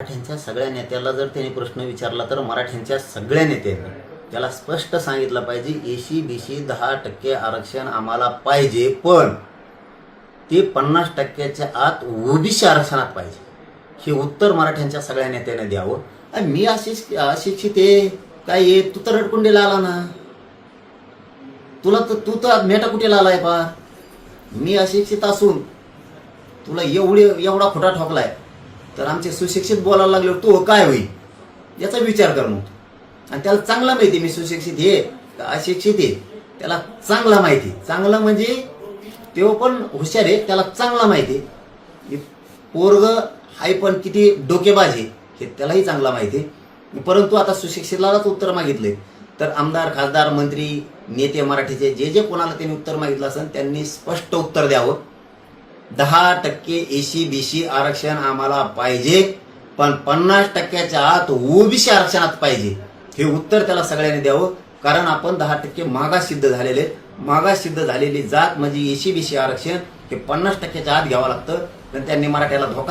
मराठ्यांच्या सगळ्या नेत्याला जर त्यांनी प्रश्न विचारला तर मराठ्यांच्या सगळ्या नेत्यांनी त्याला स्पष्ट सांगितलं पाहिजे एसी बीसी दहा टक्के आरक्षण आम्हाला पाहिजे पण ते पन्नास टक्क्याच्या आत ओबीसी आरक्षणात पाहिजे. हे उत्तर मराठ्यांच्या सगळ्या नेत्याने द्यावं. आणि मी अशिक्ष अशिक्षित आहे. काय ये तू तर रडकुंडीला आला ना. तुला तर तू तर मेटा कुठे आलाय पा मी अशिक्षित असून तुला एवढे एवढा खोटा ठोकलाय. तर आमचे सुशिक्षित बोलायला लागल्यावर तो हो, काय होईल? याचा विचार कर मग. आणि त्याला चांगला माहिती मी सुशिक्षित हे अशिक्षित आहे त्याला चांगला माहिती. चांगला म्हणजे तो पण हुशार आहे त्याला चांगला माहिती आहे. पोरग हाय पण किती डोकेबाज आहे हे त्यालाही चांगला माहिती आहे. परंतु आता सुशिक्षितालाच उत्तर मागितलंय. तर आमदार खासदार मंत्री नेते मराठीचे जे जे कोणाला त्यांनी उत्तर मागितलं असेल त्यांनी स्पष्ट उत्तर द्यावं. दहा टक्के एसी बीसी आरक्षण आम्हाला पाहिजे पण पन्नास टक्क्याच्या आत ओबीसी आरक्षणात पाहिजे. हे उत्तर त्याला सगळ्यांनी द्यावं कारण आपण दहा टक्के मागास सिद्ध झालेले मागास सिद्ध झालेली जात म्हणजे एसी बीसी आरक्षण हे पन्नास टक्क्याच्या आत घ्यावं लागतं आणि त्यांनी मराठ्याला धोका